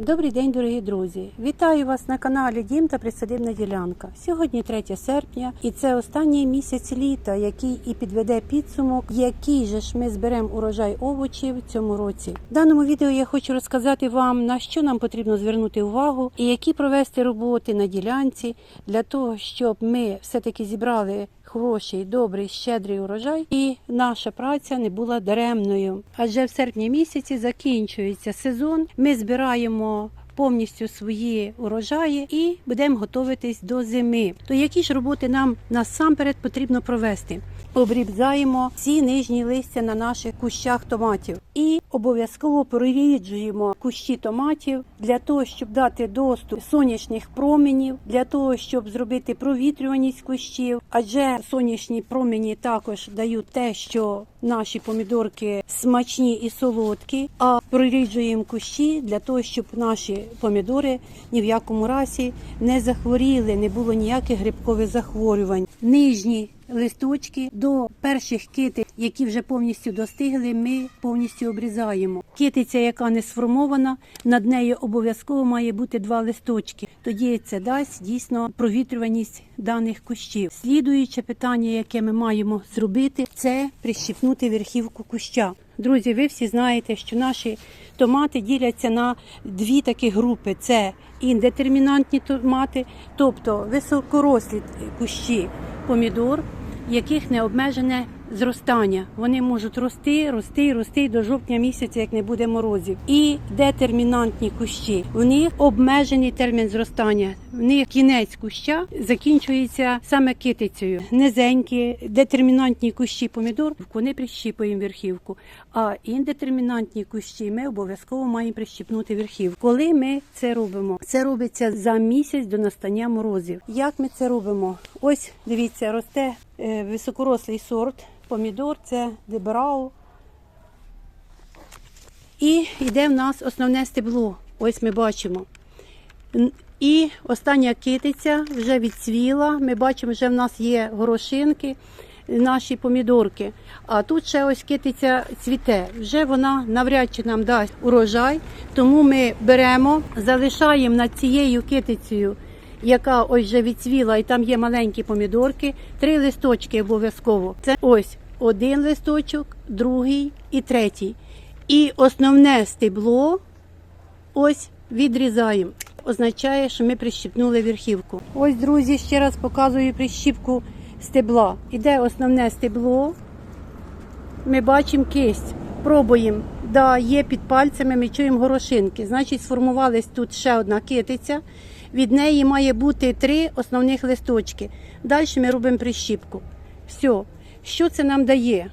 Добрий день, дорогі друзі! Вітаю вас на каналі Дім та Присадибна ділянка. Сьогодні 3 серпня, і це останній місяць літа, який і підведе підсумок, який же ж ми зберемо урожай овочів цьому році. В даному відео я хочу розказати вам на що нам потрібно звернути увагу і які провести роботи на ділянці для того, щоб ми все-таки зібрали хороший, добрий, щедрий урожай, і наша праця не була даремною. Адже в серпні місяці закінчується сезон. Ми збираємо. Повністю свої урожаї і будемо готуватись до зими. То які ж роботи нам насамперед потрібно провести? Обрізаємо всі нижні листя на наших кущах томатів і обов'язково проріджуємо кущі томатів для того, щоб дати доступ сонячних променів, для того, щоб зробити провітрюваність кущів. Адже сонячні промені також дають те, що наші помідорки смачні і солодкі. А проріджуємо кущі для того, щоб наші помідори ні в якому разі не захворіли, не було ніяких грибкових захворювань. Нижні листочки до перших китиць, які вже повністю достигли, ми повністю обрізаємо. Китиця, яка не сформована, над нею обов'язково має бути два листочки. Тоді це дасть дійсно провітрюваність даних кущів. Слідуюче питання, яке ми маємо зробити, це прищіпнути верхівку куща. Друзі, ви всі знаєте, що наші томати діляться на дві такі групи: це індетермінантні томати, тобто високорослі кущі помідор, яких не обмежене зростання. Вони можуть рости, рости рости до жовтня місяця, як не буде морозів. І детермінантні кущі. В них обмежений термін зростання. В них кінець куща закінчується саме китицею. Низенькі, детермінантні кущі помідор, вони прищіпуємо верхівку. А індетермінантні кущі ми обов'язково маємо прищіпнути верхівку. Коли ми це робимо? Це робиться за місяць до настання морозів. Як ми це робимо? Ось дивіться, росте високорослий сорт. Помідор це дебрау. І йде в нас основне стебло. Ось ми бачимо. І остання китиця вже відцвіла. Ми бачимо, вже в нас є горошинки, наші помідорки. А тут ще ось китиця цвіте. Вже вона навряд чи нам дасть урожай. Тому ми беремо, залишаємо над цією китицею, яка ось вже відцвіла, і там є маленькі помідорки, три листочки обов'язково. Це ось один листочок, другий і третій. І основне стебло ось відрізаємо. Означає, що ми прищіпнули верхівку. Ось, друзі, ще раз показую прищіпку стебла. Іде основне стебло. Ми бачимо кисть. Пробуємо. Да, є під пальцями, ми чуємо горошинки. Значить, сформувалась тут ще одна китиця. Від неї має бути три основних листочки. Далі ми робимо прищіпку. Все. Що це нам дає?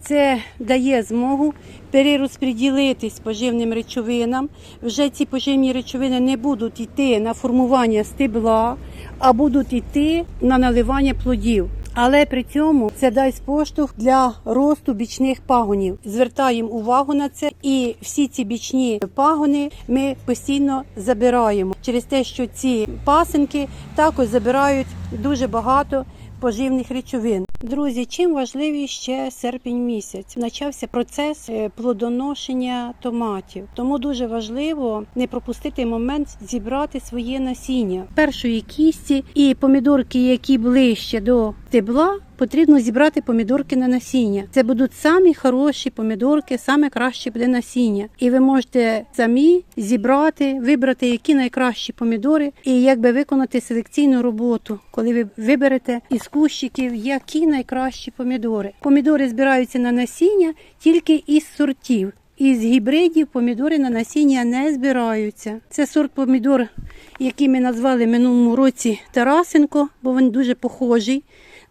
Це дає змогу перерозподілитись поживним речовинам. Вже ці поживні речовини не будуть йти на формування стебла, а будуть йти на наливання плодів. Але при цьому це дасть поштовх для росту бічних пагонів. Звертаємо увагу на це, і всі ці бічні пагони ми постійно забираємо через те, що ці пасинки також забирають дуже багато поживних речовин. Друзі, чим важливий ще серпень місяць? Почався процес е, плодоношення томатів. Тому дуже важливо не пропустити момент зібрати своє насіння першої кісті і помідорки, які ближче до стебла, потрібно зібрати помідорки на насіння. Це будуть самі хороші помідорки, саме краще буде насіння. І ви можете самі зібрати, вибрати які найкращі помідори, і якби виконати селекційну роботу, коли ви виберете із кущиків, які найкращі помідори. Помідори збираються на насіння тільки із сортів. Із гібридів помідори на насіння не збираються. Це сорт помідор, який ми назвали минулому році Тарасенко, бо він дуже похожий.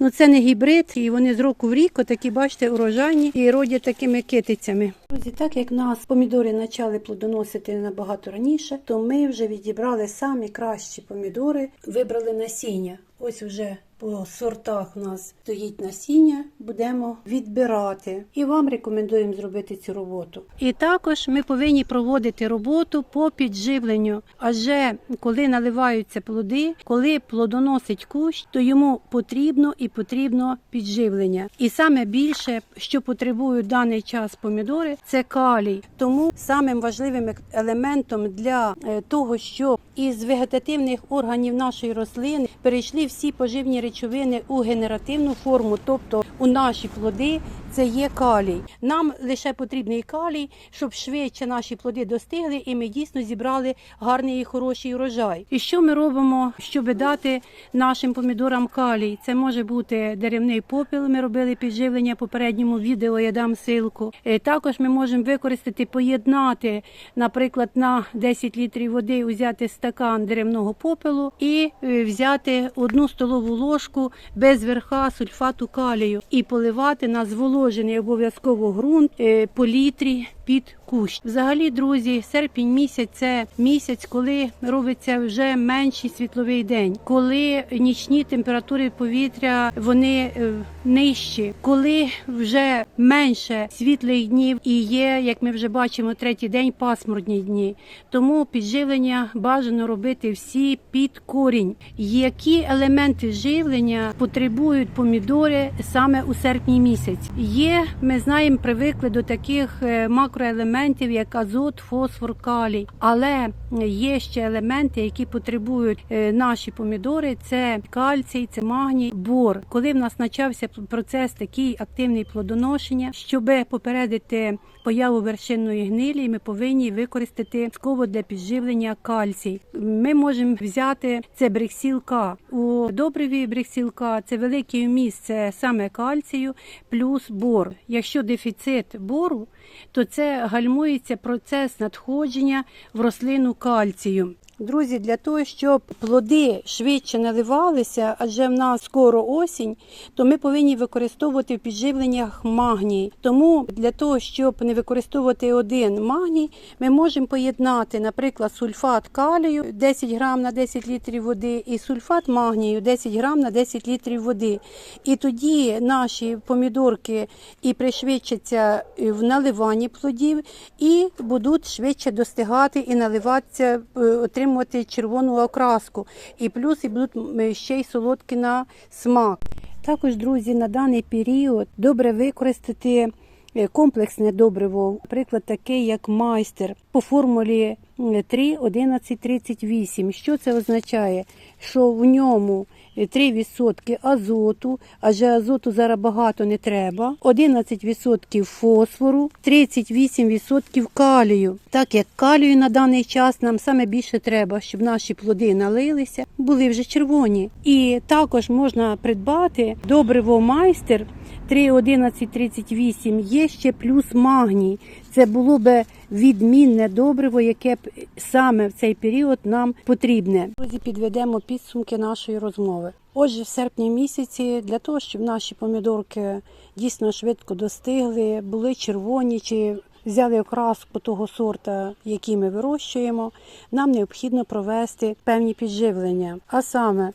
Ну це не гібрид, і вони з року в рік, отакі, бачите, урожайні і родять такими китицями. Друзі, так як нас помідори почали плодоносити набагато раніше, то ми вже відібрали самі кращі помідори, вибрали насіння. Ось вже по сортах у нас стоїть насіння, будемо відбирати. І вам рекомендуємо зробити цю роботу. І також ми повинні проводити роботу по підживленню. Адже коли наливаються плоди, коли плодоносить кущ, то йому потрібно і потрібно підживлення. І саме більше, що потребують даний час помідори, це калій. Тому самим важливим елементом для е, того, щоб із вегетативних органів нашої рослини перейшли всі поживні речовини у генеративну форму, тобто у наші плоди. Це є калій. Нам лише потрібний калій, щоб швидше наші плоди достигли, і ми дійсно зібрали гарний і хороший урожай. І що ми робимо, щоб дати нашим помідорам калій? Це може бути деревний попіл. Ми робили підживлення попередньому відео. Я дам ссылку. Е, Також ми можемо використати, поєднати, наприклад, на 10 літрів води взяти стакан деревного попелу і е, взяти одну столову ложку без верха сульфату калію і поливати на зволожений обов'язково ґрунт е, по літрі під кущ. Взагалі, друзі, серпень місяць це місяць, коли робиться вже менший світловий день, коли нічні температури повітря вони е, нижчі, коли вже менше світлих днів і є, як ми вже бачимо, третій день пасмурні дні. Тому підживлення бажано робити всі під корінь. Які елементи живлення потребують помідори саме у серпні місяць? Є, ми знаємо, привикли до таких е, макроелементів, як азот, фосфор, калій, але є ще елементи, які потребують е, наші помідори: це кальцій, це магній, бор. Коли в нас почався процес такий активний плодоношення, щоб попередити появу вершинної гнилі, ми повинні використати сково для підживлення кальцій. Ми можемо взяти це брексілка. У добриві брексілка це великий вміст, це саме кальцію плюс бор. Якщо дефіцит бору, то це гальмується процес надходження в рослину кальцію. Друзі, для того, щоб плоди швидше наливалися, адже в нас скоро осінь, то ми повинні використовувати в підживленнях магній. Тому для того, щоб не використовувати один магній, ми можемо поєднати, наприклад, сульфат калію 10 грам на 10 літрів води і сульфат магнію 10 грам на 10 літрів води. І тоді наші помідорки і пришвидшаться в наливанні плодів, і будуть швидше достигати і наливатися, е, отримувати червону окраску. І плюс і будуть ще й солодкі на смак. Також, друзі, на даний період добре використати е, комплексне добриво, наприклад, таке як майстер по формулі м, 3, 11, 38. Що це означає? Що в ньому 3% азоту, адже азоту зараз багато не треба, 11% фосфору, 38% калію. Так як калію на даний час нам саме більше треба, щоб наші плоди налилися, були вже червоні. І також можна придбати добриво майстер 3,1138 є ще плюс магній. Це було би відмінне добриво, яке б саме в цей період нам потрібне. Друзі, підведемо підсумки нашої розмови. Отже, в серпні місяці для того, щоб наші помідорки дійсно швидко достигли, були червоні чи взяли окраску того сорта, який ми вирощуємо, нам необхідно провести певні підживлення. А саме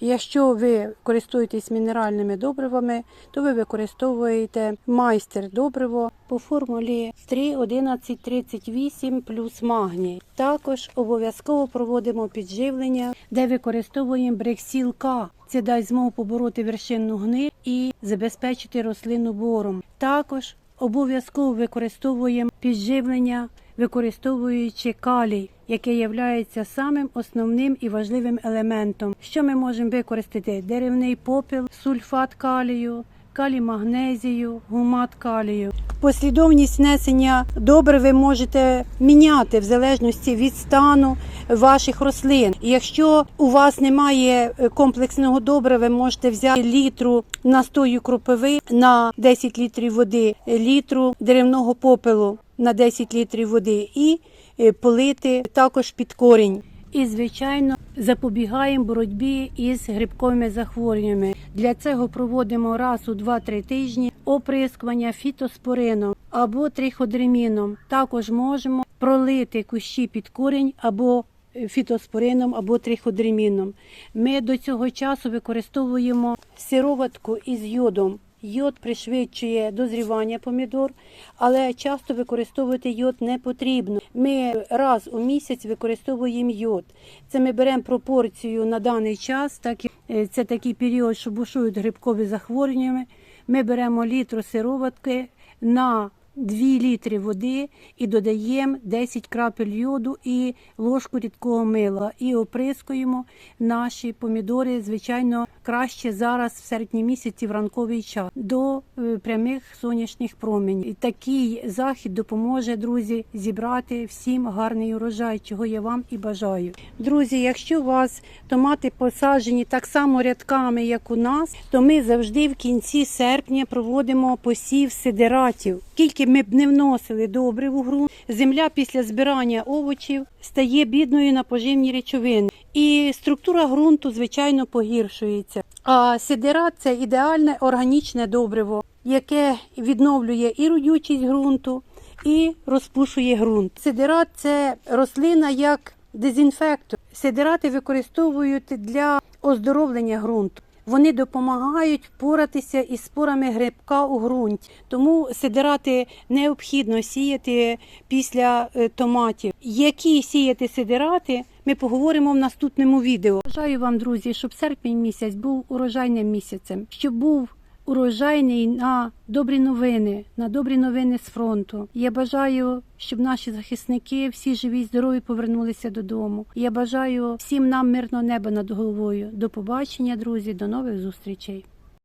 Якщо ви користуєтесь мінеральними добривами, то ви використовуєте майстер добриво по формулі 3, 11, 38 плюс магній. Також обов'язково проводимо підживлення, де використовуємо брексіл К. Це дасть змогу побороти вершинну гниль і забезпечити рослину бором. Також обов'язково використовуємо підживлення, використовуючи калій, який є самим основним і важливим елементом. Що ми можемо використати? Деревний попіл, сульфат калію. Калій магнезію, гумат калію. Послідовність внесення добре ви можете міняти в залежності від стану ваших рослин. Якщо у вас немає е, комплексного добра, ви можете взяти літру настою кропиви на 10 літрів води, літру деревного попелу на 10 літрів води і полити також під корінь. І, звичайно, запобігаємо боротьбі із грибковими захворюваннями. Для цього проводимо раз у 2-3 тижні оприскування фітоспорином або триходерміном. Також можемо пролити кущі під корінь або е, фітоспорином або триходерміном. Ми до цього часу використовуємо сироватку із йодом. Йод пришвидшує дозрівання помідор, але часто використовувати йод не потрібно. Ми раз у місяць використовуємо йод. Це ми беремо пропорцію на даний час, так е, це такий період, що бушують грибкові захворювання. Ми беремо літру сироватки на 2 літри води і додаємо 10 крапель йоду і ложку рідкого мила і оприскуємо наші помідори, звичайно, краще зараз в серпні місяці в ранковий час до е, прямих сонячних променів. І Такий захід допоможе, друзі, зібрати всім гарний урожай, чого я вам і бажаю. Друзі, якщо у вас томати посаджені так само рядками, як у нас, то ми завжди в кінці серпня проводимо посів сидератів. Скільки ми б не вносили добрив у ґрунт, земля після збирання овочів стає бідною на поживні речовини. І структура ґрунту, звичайно, погіршується. А сидерат це ідеальне органічне добриво, яке відновлює і родючість ґрунту, і розпушує ґрунт. Сидерат це рослина як дезінфектор. Сидерати використовують для оздоровлення ґрунту. Вони допомагають впоратися із спорами грибка у ґрунті. Тому сидерати необхідно сіяти після е, томатів. Які сіяти сидерати, ми поговоримо в наступному відео. Бажаю вам, друзі, щоб серпень місяць був урожайним місяцем, щоб був урожайний на добрі новини, на добрі новини з фронту. Я бажаю, щоб наші захисники всі живі, й здорові повернулися додому. Я бажаю всім нам мирного неба над головою. До побачення, друзі, до нових зустрічей.